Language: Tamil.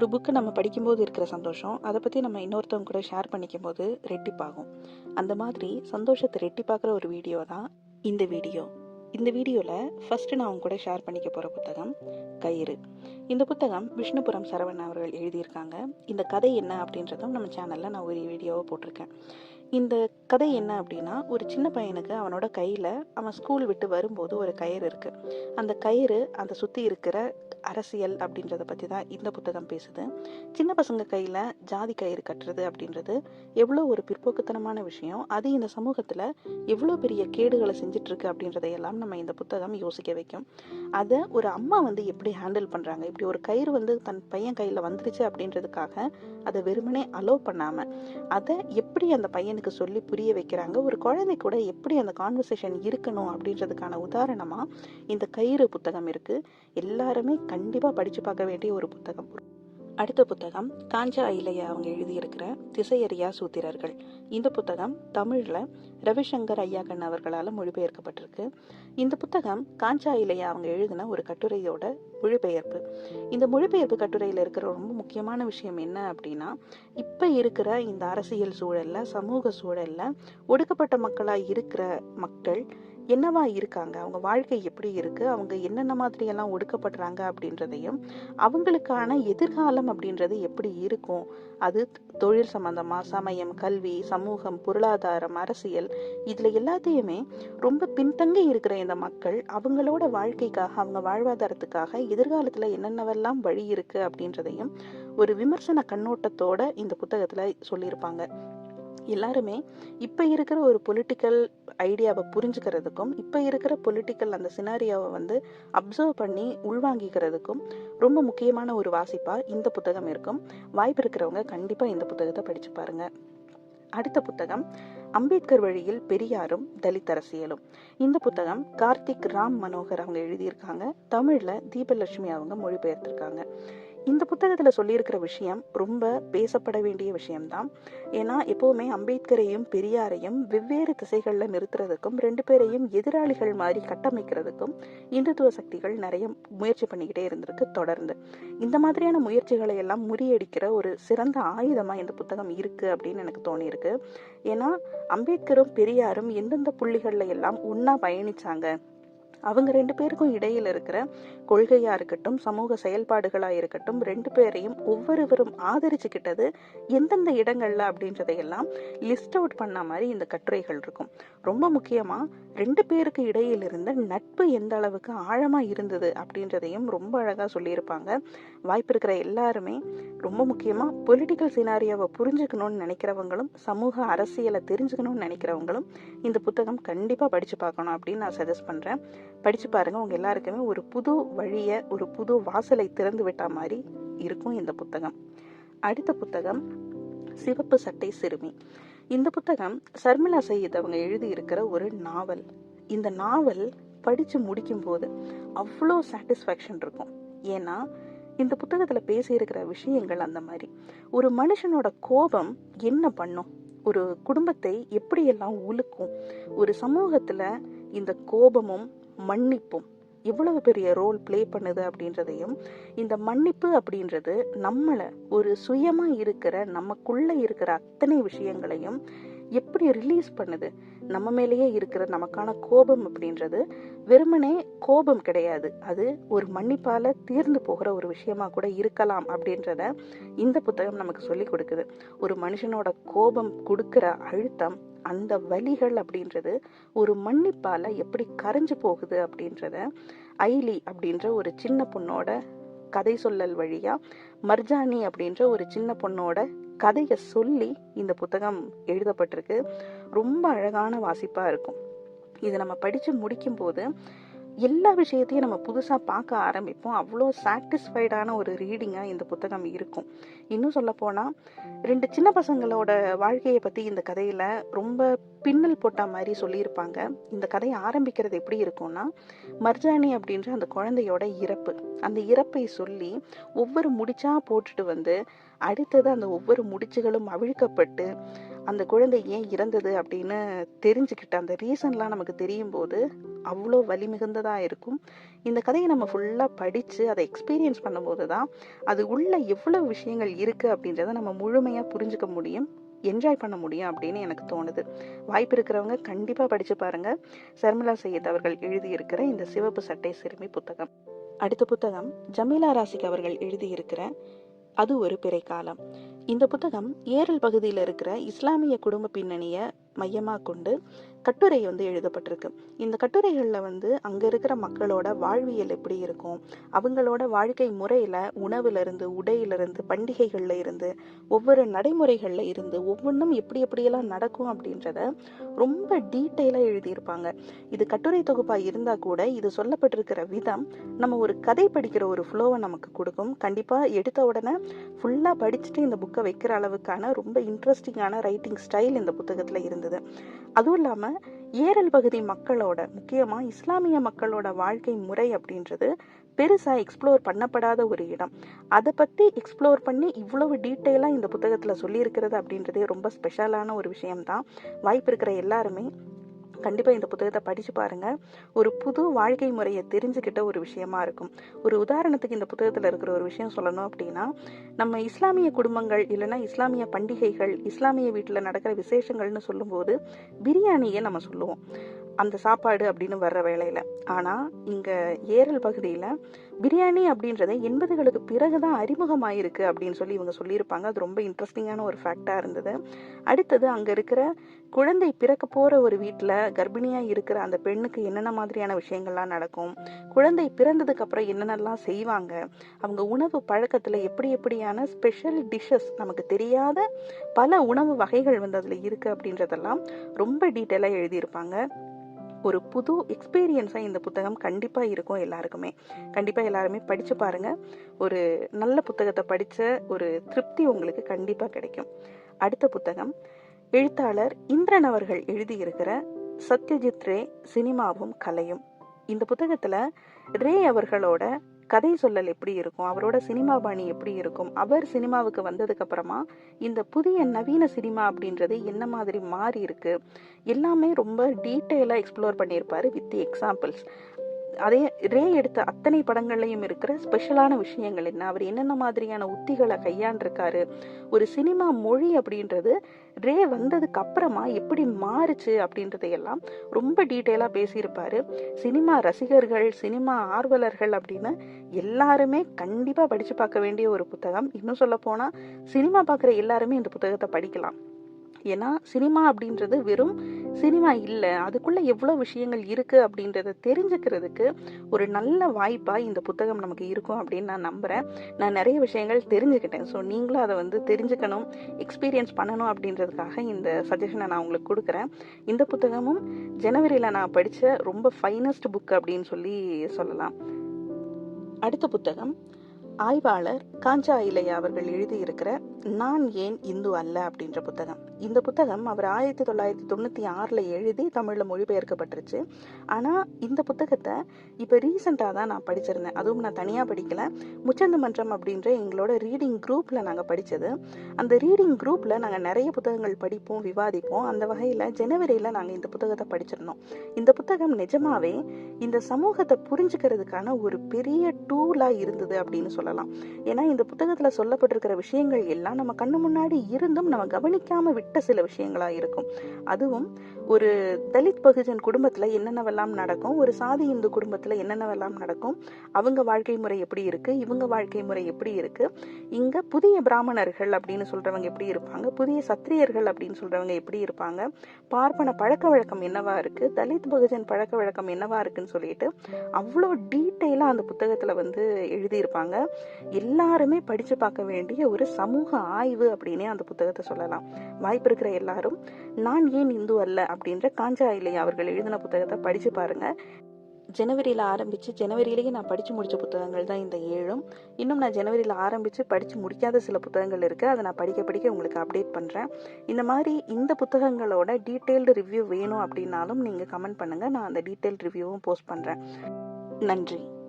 ஒரு புக்கு நம்ம படிக்கும்போது இருக்கிற சந்தோஷம் அதை பற்றி நம்ம இன்னொருத்தவங்க கூட ஷேர் பண்ணிக்கும் போது ரெட்டிப்பாகும். அந்த மாதிரி சந்தோஷத்தை ரெட்டிப்பாக்குற ஒரு வீடியோ தான் இந்த வீடியோ இந்த வீடியோவில் ஃபஸ்ட்டு நான் உங்க கூட ஷேர் பண்ணிக்க போகிற புத்தகம் கயிறு. இந்த புத்தகம் விஷ்ணுபுரம் சரவணன் அவர்கள் எழுதியிருக்காங்க. இந்த கதை என்ன அப்படின்றதும் நம்ம சேனலில் நான் ஒரு வீடியோவை போட்டிருக்கேன். இந்த கதை என்ன அப்படின்னா ஒரு சின்ன பையனுக்கு அவனோட கையில் அவன் ஸ்கூல் விட்டு வரும்போது ஒரு கயிறு இருக்குது அந்த கயிறு அந்த சுற்றி இருக்கிற அரசியல் அப்படின்றத பற்றி தான் இந்த புத்தகம் பேசுது. சின்ன பசங்க கையில் ஜாதி கயிறு கட்டுறது அப்படின்றது எவ்வளோ ஒரு பிற்போக்குத்தனமான விஷயம். அது இந்த சமூகத்தில் எவ்வளோ பெரிய கேடுகளை செஞ்சிட்ருக்கு அப்படின்றதையெல்லாம் நம்ம இந்த புத்தகம் யோசிக்க வைக்கும். அதை ஒரு அம்மா வந்து எப்படி ஹேண்டில் பண்ணுறாங்க இப்படி ஒரு கயிறு வந்து தன் பையன் கையில் வந்துருச்சு அப்படின்றதுக்காக அதை வெறுமனே அலோவ் பண்ணாமல் அதை எப்படி அந்த பையனுக்கு சொல்லி புரிய வைக்கிறாங்க? ஒரு குழந்தை கூட எப்படி அந்த கான்வர்சேஷன் இருக்கணும் அப்படின்றதுக்கான உதாரணமாக இந்த கயிறு புத்தகம் இருக்குது எல்லாருமே கண்டிப்பாக படித்து பார்க்க வேண்டிய ஒரு புத்தகம். அடுத்த புத்தகம் காஞ்சா ஐலையா அவங்க எழுதியிருக்கிற திசையறியா சூத்திரர்கள். இந்த புத்தகம் தமிழில் ரவிசங்கர் ஐயாக்கண் அவர்களால் மொழிபெயர்க்கப்பட்டிருக்கு. இந்த புத்தகம் காஞ்சா ஐலையா அவங்க எழுதின ஒரு கட்டுரையோட மொழிபெயர்ப்பு. இந்த மொழிபெயர்ப்பு கட்டுரையில் இருக்கிற ரொம்ப முக்கியமான விஷயம் என்ன அப்படின்னா இப்போ இருக்கிற இந்த அரசியல் சூழலில் சமூக சூழலில் ஒடுக்கப்பட்ட மக்களாக இருக்கிற மக்கள் என்னவா இருக்காங்க? அவங்க வாழ்க்கை எப்படி இருக்கு? அவங்க என்னென்ன மாதிரியெல்லாம் ஒடுக்கப்படுறாங்க அப்படின்றதையும் அவங்களுக்கான எதிர்காலம் அப்படின்றது எப்படி இருக்கும்? அது தொழில் சம்பந்தமா சமயம் கல்வி சமூகம் பொருளாதாரம் அரசியல் இதுல எல்லாத்தையுமே ரொம்ப பின்தங்கி இருக்கிற இந்த மக்கள் அவங்களோட வாழ்க்கைக்காக அவங்க வாழ்வாதாரத்துக்காக எதிர்காலத்துல என்னென்னவெல்லாம் வழி இருக்கு அப்படின்றதையும் ஒரு விமர்சன கண்ணோட்டத்தோட இந்த புத்தகத்துல சொல்லியிருப்பாங்க. எல்லாருமே இப்போ இருக்கிற ஒரு பொலிட்டிக்கல் ஐடியாவை புரிஞ்சுக்கிறதுக்கும் இப்போ இருக்கிற பொலிட்டிக்கல் அந்த சினாரியாவை வந்து அப்சர்வ் பண்ணி உள்வாங்கிக்கிறதுக்கும் ரொம்ப முக்கியமான ஒரு வாசிப்பாக இந்த புத்தகம் இருக்கும். வாய்ப்பு இருக்கிறவங்க கண்டிப்பாக இந்த புத்தகத்தை படித்து பாருங்க. அடுத்த புத்தகம் அம்பேத்கர் வழியில் பெரியாரும் தலித் அரசியலும் இந்த புத்தகம் கார்த்திக் ராம் மனோகர் அவங்க எழுதியிருக்காங்க. தமிழில் தீபலட்சுமி அவங்க மொழிபெயர்த்திருக்காங்க. இந்த புத்தகத்தில் சொல்லியிருக்கிற விஷயம் ரொம்ப பேசப்பட வேண்டிய விஷயம்தான். ஏன்னா எப்போவுமே அம்பேத்கரையும் பெரியாரையும் வெவ்வேறு திசைகளில் நிறுத்துறதுக்கும் ரெண்டு பேரையும் எதிராளிகள் மாதிரி கட்டமைக்கிறதுக்கும் இந்துத்துவ சக்திகள் நிறைய முயற்சி பண்ணிக்கிட்டே இருந்திருக்கு தொடர்ந்து. இந்த மாதிரியான முயற்சிகளை எல்லாம் முறியடிக்கிற ஒரு சிறந்த ஆயுதமாக இந்த புத்தகம் இருக்குது அப்படின்னு எனக்கு தோணியிருக்கு. ஏன்னா அம்பேத்கரும் பெரியாரும் எந்தெந்த புள்ளிகளில் எல்லாம் ஒன்றா பயணிச்சாங்க? அவங்க ரெண்டு பேருக்கும் இடையில் இருக்கிற கொள்கையாக இருக்கட்டும் சமூக செயல்பாடுகளாக இருக்கட்டும் ரெண்டு பேரையும் ஒவ்வொருவரும் ஆதரிச்சுக்கிட்டது எந்தெந்த இடங்களில் அப்படின்றதையெல்லாம் லிஸ்ட் அவுட் பண்ண மாதிரி இந்த கட்டுரைகள் இருக்கும். ரொம்ப முக்கியமாக ரெண்டு பேருக்கு இடையில் இருந்த நட்பு எந்த அளவுக்கு ஆழமாக இருந்தது அப்படின்றதையும் ரொம்ப அழகாக சொல்லியிருப்பாங்க. வாய்ப்பு இருக்கிற எல்லாருமே ரொம்ப முக்கியமாக பொலிட்டிக்கல் சினாரியாவை புரிஞ்சுக்கணும்னு நினைக்கிறவங்களும் சமூக அரசியலை தெரிஞ்சுக்கணும்னு நினைக்கிறவங்களும் இந்த புத்தகம் கண்டிப்பாக படித்து பார்க்கணும் அப்படின்னு நான் சஜஸ்ட் பண்ணுறேன் படித்து பாருங்கள் உங்கள் எல்லாருக்குமே ஒரு புது வழியை ஒரு புது வாசலை திறந்து விட்ட மாதிரி இருக்கும் இந்த புத்தகம். அடுத்த புத்தகம் சிவப்பு சட்டை சிறுமி. இந்த புத்தகம் சர்மிளா சையத் அவங்க எழுதியிருக்கிற ஒரு நாவல். இந்த நாவல் படித்து முடிக்கும்போது அவ்வளோ சாட்டிஸ்ஃபேக்ஷன் இருக்கும். ஏன்னா இந்த புத்தகத்தில் பேசியிருக்கிற விஷயங்கள் அந்த மாதிரி. ஒரு மனுஷனோட கோபம் என்ன பண்ணும்? ஒரு குடும்பத்தை எப்படியெல்லாம் உலுக்கும்? ஒரு சமூகத்தில் இந்த கோபமும் மன்னிப்பும் எவ்வளவு பெரிய ரோல் ப்ளே பண்ணுது அப்படின்றதையும் இந்த மன்னிப்பு அப்படின்றது நம்மளை ஒரு சுயமாக இருக்கிற நமக்குள்ளே இருக்கிற அத்தனை விஷயங்களையும் எப்படி ரிலீஸ் பண்ணுது? நம்ம மேலேயே இருக்கிற நமக்கான கோபம் அப்படின்றது வெறுமனே கோபம் கிடையாது. அது ஒரு மன்னிப்பால் தீர்ந்து போகிற ஒரு விஷயமா கூட இருக்கலாம் அப்படின்றத இந்த புத்தகம் நமக்கு சொல்லி கொடுக்குது. ஒரு மனுஷனோட கோபம் கொடுக்குற அழுத்தம் அந்த வலிகள் அப்படின்றது ஒரு மன்னிப்பால் எப்படி கரைஞ்சு போகுது அப்படின்றத ஐலி அப்படின்ற ஒரு சின்ன பொண்ணோட கதை சொல்லல் வழியாக மர்ஜானி அப்படின்ற ஒரு சின்ன பொண்ணோட கதையை சொல்லி இந்த புத்தகம் எழுதப்பட்டிருக்கு. ரொம்ப அழகான வாசிப்பாக இருக்கும். இதை நம்ம படித்து முடிக்கும்போது எல்லா விஷயத்தையும் நம்ம புதுசாக பார்க்க ஆரம்பிப்போம். அவ்வளோ சாட்டிஸ்ஃபைடான ஒரு ரீடிங்காக இந்த புத்தகம் இருக்கும். இன்னும் சொல்லப்போனால் ரெண்டு சின்ன பசங்களோட வாழ்க்கையை பற்றி இந்த கதையில் ரொம்ப பின்னல் போட்ட மாதிரி சொல்லியிருப்பாங்க. இந்த கதையை ஆரம்பிக்கிறது எப்படி இருக்கும்னா மர்ஜானி அப்படின்ற அந்த குழந்தையோட இறப்பு. அந்த இறப்பை சொல்லி ஒவ்வொரு முடிச்சா போட்டுட்டு வந்து அடுத்தது அந்த ஒவ்வொரு முடிச்சுகளும் அவிழ்க்கப்பட்டு அந்த குழந்தை ஏன் இறந்தது அப்படின்னு தெரிஞ்சுக்கிட்டு அந்த ரீசன்லாம் நமக்கு தெரியும் போது அவ்வளோ வலி மிகுந்ததாக இருக்கும். இந்த கதையை நம்ம ஃபுல்லாக படித்து அதை எக்ஸ்பீரியன்ஸ் பண்ணும்போது தான் அது உள்ள எவ்வளோ விஷயங்கள் இருக்குது அப்படின்றத நம்ம முழுமையாக புரிஞ்சுக்க முடியும் என்ஜாய் பண்ண முடியும் அப்படின்னு எனக்கு தோணுது. வாய்ப்பு இருக்கிறவங்க கண்டிப்பாக படித்து பாருங்கள் சர்மிளா சையத் அவர்கள் எழுதியிருக்கிற இந்த சிவப்பு சட்டை சிறுமி புத்தகம். அடுத்த புத்தகம் ஜமீலா ராசிக் அவர்கள் எழுதியிருக்கிற அது ஒரு பிறைக்காலம். காலம் இந்த புத்தகம் ஏரல் பகுதியில் இருக்கிற இஸ்லாமிய குடும்ப பின்னணியை மையமாக கொண்டு கட்டுரை வந்து எழுதப்பட்டிருக்கு. இந்த கட்டுரைகளில் வந்து அங்கே இருக்கிற மக்களோட வாழ்வியல் எப்படி இருக்கும்? அவங்களோட வாழ்க்கை முறையில் உணவுலேருந்து உடையிலிருந்து பண்டிகைகளில் இருந்து ஒவ்வொரு நடைமுறைகளில் இருந்து ஒவ்வொன்றும் எப்படி எப்படியெல்லாம் நடக்கும் அப்படின்றத ரொம்ப டீட்டெயிலாக எழுதியிருப்பாங்க. இது கட்டுரை தொகுப்பாக இருந்தால் கூட இது சொல்லப்பட்டிருக்கிற விதம் நம்ம ஒரு கதை படிக்கிற ஒரு ஃப்ளோவை நமக்கு கொடுக்கும். கண்டிப்பாக எடுத்த உடனே ஃபுல்லாக படிச்சுட்டு இந்த புக்கை வைக்கிற அளவுக்கான ரொம்ப இன்ட்ரெஸ்டிங்கான ரைட்டிங் ஸ்டைல் இந்த புத்தகத்தில் இருந்தது. அதுவும் இல்லாமல் ஏரல் பகுதி மக்களோட முக்கியமாக இஸ்லாமிய மக்களோட வாழ்க்கை முறை அப்படின்றது பெருசாக எக்ஸ்ப்ளோர் பண்ணப்படாத ஒரு இடம். அதை பற்றி எக்ஸ்ப்ளோர் பண்ணி இவ்வளவு டீட்டெயிலாக இந்த புத்தகத்தில் சொல்லியிருக்கிறது அப்படின்றதே ரொம்ப ஸ்பெஷலான ஒரு விஷயம்தான். வாய்ப்பு இருக்கிற எல்லாருமே கண்டிப்பாக இந்த புத்தகத்தை படித்து பாருங்கள் ஒரு புது வாழ்க்கை முறையை தெரிஞ்சுக்கிட்ட ஒரு விஷயமா இருக்கும். ஒரு உதாரணத்துக்கு இந்த புத்தகத்தில் இருக்கிற ஒரு விஷயம் சொல்லணும் அப்படின்னா நம்ம இஸ்லாமிய குடும்பங்கள் இல்லைன்னா இஸ்லாமிய பண்டிகைகள் இஸ்லாமிய வீட்டில் நடக்கிற விசேஷங்கள்னு சொல்லும்போது பிரியாணியை நம்ம சொல்லுவோம். அந்த சாப்பாடு அப்படின்னு வர்ற வேலையில் ஆனால் இங்கே ஏரல் பகுதியில் பிரியாணி அப்படின்றத எண்பதுகளுக்கு பிறகு தான் அறிமுகமாயிருக்கு அப்படின்னு சொல்லி இவங்க சொல்லியிருப்பாங்க. அது ரொம்ப இன்ட்ரெஸ்டிங்கான ஒரு ஃபேக்டாக இருந்தது. அடுத்தது அங்கே இருக்கிற குழந்தை பிறக்க போகிற ஒரு வீட்டில் கர்ப்பிணியாக இருக்கிற அந்த பெண்ணுக்கு என்னென்ன மாதிரியான விஷயங்கள்லாம் நடக்கும்? குழந்தை பிறந்ததுக்கப்புறம் என்னென்னலாம் செய்வாங்க? அவங்க உணவு பழக்கத்தில் எப்படி எப்படியான ஸ்பெஷல் டிஷ்ஷஸ் நமக்கு தெரியாத பல உணவு வகைகள் வந்து அதில் இருக்குது அப்படின்றதெல்லாம் ரொம்ப டீட்டெயிலாக எழுதியிருப்பாங்க. ஒரு புது எக்ஸ்பீரியன்ஸாக இந்த புத்தகம் கண்டிப்பாக இருக்கும் எல்லாருக்குமே. கண்டிப்பாக எல்லாருமே படித்து பாருங்கள் ஒரு நல்ல புத்தகத்தை படித்த ஒரு திருப்தி உங்களுக்கு கண்டிப்பாக கிடைக்கும். அடுத்த புத்தகம். எழுத்தாளர் இந்திரன் அவர்கள் எழுதியிருக்கிற சத்யஜித் ரே சினிமாவும் கலையும். இந்த புத்தகத்தில் ரே அவர்களோட கதை சொல்லல் எப்படி இருக்கும்? அவரோட சினிமா பாணி எப்படி இருக்கும்? அவர் சினிமாவுக்கு வந்ததுக்கு அப்புறமா இந்த புதிய நவீன சினிமா அப்படின்றது என்ன மாதிரி மாறி இருக்கு? எல்லாமே ரொம்ப டீட்டெயிலாக எக்ஸ்ப்ளோர் பண்ணியிருப்பாரு வித் எக்ஸாம்பிள்ஸ். அதே ரே எடுத்த அத்தனை படங்கள்லையும் இருக்கிற ஸ்பெஷலான விஷயங்கள் என்ன? அவர் என்னென்ன மாதிரியான உத்திகளை கையாண்டிருக்காரு? ஒரு சினிமா மொழி அப்படின்றது ரே வந்ததுக்கு அப்புறமா எப்படி மாறுச்சு அப்படின்றதையெல்லாம் ரொம்ப டீட்டெயிலாக பேசியிருப்பாரு. சினிமா ரசிகர்கள் சினிமா ஆர்வலர்கள் அப்படின்னு எல்லாருமே கண்டிப்பாக படித்து பார்க்க வேண்டிய ஒரு புத்தகம். இன்னும் சொல்ல போனால் சினிமா பார்க்குற எல்லாருமே இந்த புத்தகத்தை படிக்கலாம். ஏன்னா சினிமா அப்படின்றது வெறும் சினிமா இல்லை. அதுக்குள்ளே எவ்வளோ விஷயங்கள் இருக்குது அப்படின்றத தெரிஞ்சுக்கிறதுக்கு ஒரு நல்ல வாய்ப்பாக இந்த புத்தகம் நமக்கு இருக்கும் அப்படின்னு நான் நம்புகிறேன் நான் நிறைய விஷயங்கள் தெரிஞ்சுக்கிட்டேன். ஸோ நீங்களும் அதை வந்து தெரிஞ்சுக்கணும் எக்ஸ்பீரியன்ஸ் பண்ணணும் அப்படின்றதுக்காக இந்த சஜஷனை நான் உங்களுக்கு கொடுக்குறேன். இந்த புத்தகமும் ஜனவரியில் நான் படித்த ரொம்ப ஃபைனஸ்ட் புக் அப்படின்னு சொல்லி சொல்லலாம். அடுத்த புத்தகம் ஆய்வாளர் காஞ்சா இலையா அவர்கள் எழுதியிருக்கிற நான் ஏன் இந்து அல்ல? அப்படின்ற புத்தகம். இந்த புத்தகம் அவர் ஆயிரத்தி தொள்ளாயிரத்தி தொண்ணூற்றி ஆறில் எழுதி தமிழில் மொழிபெயர்க்கப்பட்டுருச்சு. ஆனால் இந்த புத்தகத்தை இப்போ ரீசெண்டாக தான் நான் படிச்சிருந்தேன். அதுவும் நான் தனியாக படிக்கல. முச்சந்து மன்றம் அப்படின்ற எங்களோட ரீடிங் குரூப்பில் நாங்கள் படித்தது அந்த ரீடிங் குரூப்பில் நாங்கள் நிறைய புத்தகங்கள் படிப்போம் விவாதிப்போம். அந்த வகையில் ஜனவரியில் நாங்கள் இந்த புத்தகத்தை படிச்சிருந்தோம். இந்த புத்தகம் நிஜமாவே இந்த சமூகத்தை புரிஞ்சுக்கிறதுக்கான ஒரு பெரிய டூலாக இருந்தது அப்படின்னு சொல்லலாம். ஏன்னா இந்த புத்தகத்தில் சொல்லப்பட்டிருக்கிற விஷயங்கள் எல்லாம் நம்ம கண்ணு முன்னாடி இருந்தும் நம்ம கவனிக்காமல் விட்டு சில விஷயங்களாக இருக்கும். அதுவும் ஒரு தலித் பகுஜன் குடும்பத்தில் என்னென்னவெல்லாம் நடக்கும் ஒரு சாதி இந்து குடும்பத்தில் என்னென்னவெல்லாம் நடக்கும் அவங்க வாழ்க்கை முறை எப்படி இருக்குது இவங்க வாழ்க்கை முறை எப்படி இருக்கு இங்கே புதிய பிராமணர்கள் அப்படின்னு சொல்றவங்க எப்படி இருப்பாங்க புதிய சத்திரியர்கள் அப்படின்னு சொல்கிறவங்க எப்படி இருப்பாங்க பார்ப்பன பழக்க வழக்கம் என்னவா இருக்கு தலித் பகுஜன் பழக்க வழக்கம் என்னவா இருக்குன்னு சொல்லிட்டு அவ்வளோ டீட்டெயிலாக அந்த புத்தகத்தில் வந்து எழுதியிருப்பாங்க. எல்லாருமே படித்து பார்க்க வேண்டிய ஒரு சமூக ஆய்வு அப்படின்னே அந்த புத்தகத்தை சொல்லலாம். வாய்ப்பு இருக்கிற எல்லாரும் நான் ஏன் இந்து அல்ல? அப்படின்ற காஞ்சா இலையா அவர்கள் எழுதின புத்தகத்தை படித்து பாருங்க. ஜனவரியில் ஆரம்பித்து ஜனவரியிலேயே நான் படித்து முடித்த புத்தகங்கள் தான் இந்த ஏழும். இன்னும் நான் ஜனவரியில் ஆரம்பித்து படித்து முடிக்காத சில புத்தகங்கள் இருக்குது அதை நான் படிக்க படிக்க உங்களுக்கு அப்டேட் பண்ணுறேன் இந்த மாதிரி இந்த புத்தகங்களோட டீட்டெயில்டு ரிவ்யூ வேணும் அப்படின்னாலும் நீங்கள் கமெண்ட் பண்ணுங்கள் நான் அந்த டீட்டெயில் ரிவ்யூவும் போஸ்ட் பண்ணுறேன் நன்றி.